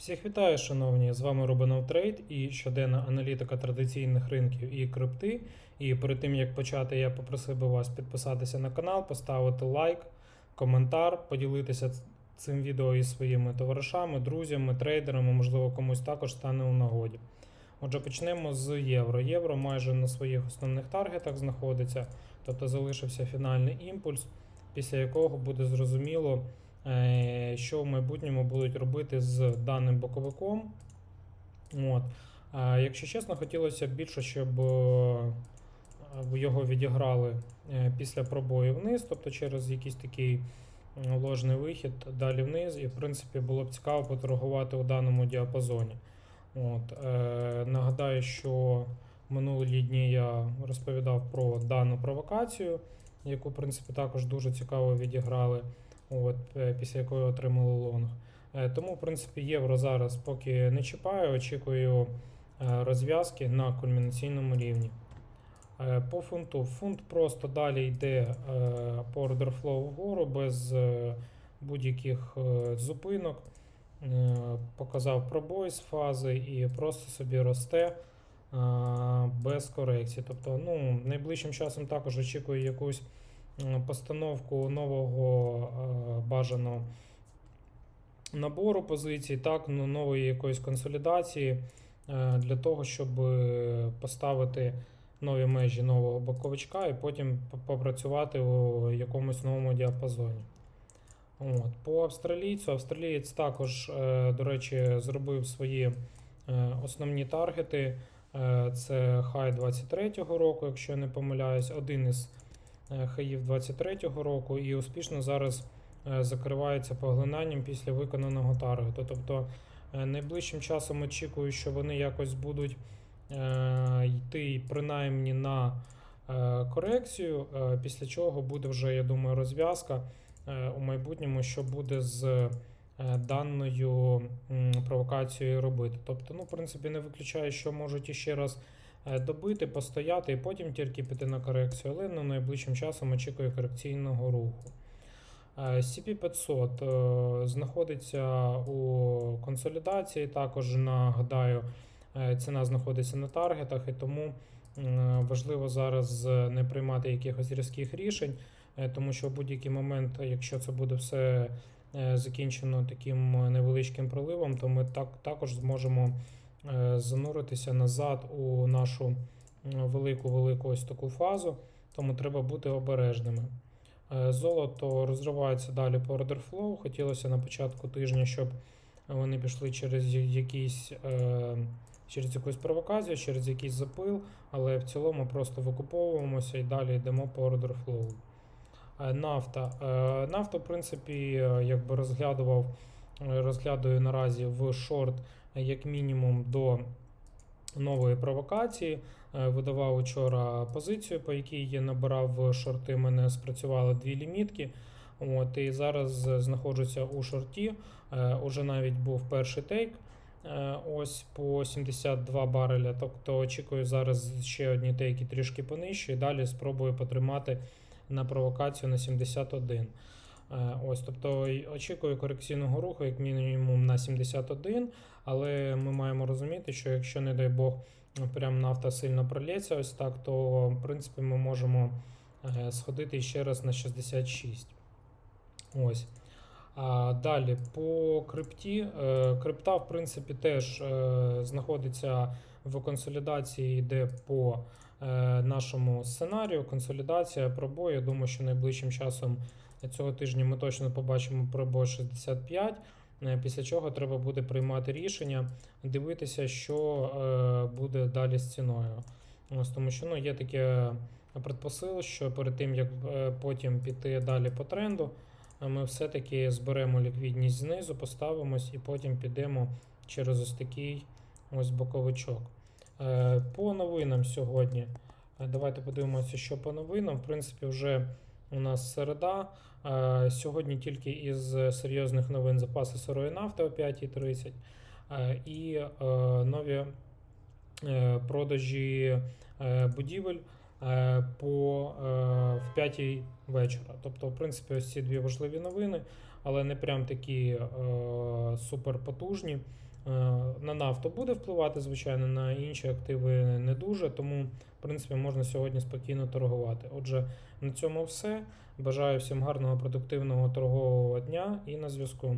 Всіх вітаю, шановні! З вами Рубанов Трейд і щоденна аналітика традиційних ринків і крипти. І перед тим як почати, я попросив би вас підписатися на канал, поставити лайк, коментар, поділитися цим відео із своїми товаришами, друзями, трейдерами, можливо, комусь також стане у нагоді. Отже, почнемо з євро. Євро майже на своїх основних таргетах знаходиться, тобто залишився фінальний імпульс, після якого буде зрозуміло, що в майбутньому будуть робити з даним боковиком. От. Якщо чесно, хотілося б більше, щоб е, його відіграли е, після пробою вниз, тобто через якийсь такий ложний вихід далі вниз. І, в принципі, було б цікаво поторгувати у даному діапазоні. От. Е, нагадаю, що минулі дні я розповідав про дану провокацію, яку, в принципі, також дуже цікаво відіграли, от, е, після якої отримали лонг. Е, Тому, в принципі, євро зараз поки не чіпаю, очікую е, розв'язки на кульмінаційному рівні. По фунту. Фунт просто далі йде по flow вгору без будь-яких зупинок. Показав пробой з фази і просто собі росте без корекції. Тобто, ну, найближчим часом також очікую якусь постановку нового е, бажаного набору позицій, так, ну, нової якоїсь консолідації е, для того, щоб е, поставити нові межі нового боковичка і потім попрацювати у якомусь новому діапазоні. От. По австралійцю, австралієць також, до речі, зробив свої основні таргети. Це хай 23-го року, якщо я не помиляюсь, один із хаїв 23-го року, і успішно зараз е, закривається поглинанням після виконаного таргету. Тобто е, найближчим часом очікую, що вони якось будуть е, йти принаймні на е, корекцію, е, після чого буде вже, я думаю, розв'язка е, у майбутньому, що буде з е, даною провокацією робити. Тобто, ну, в принципі, не виключаю, що можуть іще раз е, добити, постояти і потім тільки піти на корекцію, але ну, найближчим часом очікую корекційного руху. Е, CP500 е, знаходиться у консолідації. Також нагадаю, е, ціна знаходиться на таргетах, і тому е, важливо зараз не приймати якихось різких рішень, е, тому що в будь-який момент, якщо це буде все е, закінчено таким невеличким проливом, то ми так, також зможемо е, зануритися назад у нашу велику-велику ось таку фазу, тому треба бути обережними. Е, Золото розривається далі по order flow. Хотілося на початку тижня, щоб вони пішли через я- якийсь, е, через якусь провокацію, через якийсь запил, але в цілому просто викуповуємося і далі йдемо по order flow. Е, Нафта. Е, Нафта, в принципі, е, якби розглядував, е, розглядаю наразі в шорт як мінімум до нової провокації. Е, Видавав учора позицію, по якій я набирав шорти. У мене спрацювали дві лімітки. От, і зараз знаходжуся у шорті. Е, Уже навіть був перший тейк. е, Ось по 72 бареля. Тобто очікую зараз ще одні тейки трішки понижче. І далі спробую потримати на провокацію на 71. Е, Ось, тобто очікую корекційного руху, як мінімум на 71, але ми маємо розуміти, що якщо, не дай Бог, прям нафта сильно пролється ось так, то в принципі ми можемо е, сходити ще раз на 66. Ось. А далі по крипті. Е, Крипта, в принципі, теж знаходиться в консолідації, йде по нашому сценарію. Консолідація, пробой. Я думаю, що найближчим часом цього тижня ми точно побачимо пробой 65. е, Після чого треба буде приймати рішення, дивитися, що е, буде далі з ціною. Ось тому що ну, є таке предпосил, що перед тим як е, потім піти далі по тренду, ми все-таки зберемо ліквідність знизу, поставимось і потім підемо через ось такий ось боковичок. По новинам сьогодні. Давайте подивимося, що по новинам. В принципі, вже у нас середа. Е, Сьогодні тільки із серйозних новин запаси сирої нафти о 5.30 е, і е, нові продажі будівель по в 5 вечора. Тобто, в принципі, ось ці дві важливі новини. але не прям такі суперпотужні. Е, на нафту буде впливати, звичайно, на інші активи не дуже, тому, в принципі, можна сьогодні спокійно торгувати. Отже, на цьому все. Бажаю всім гарного продуктивного торгового дня і на зв'язку.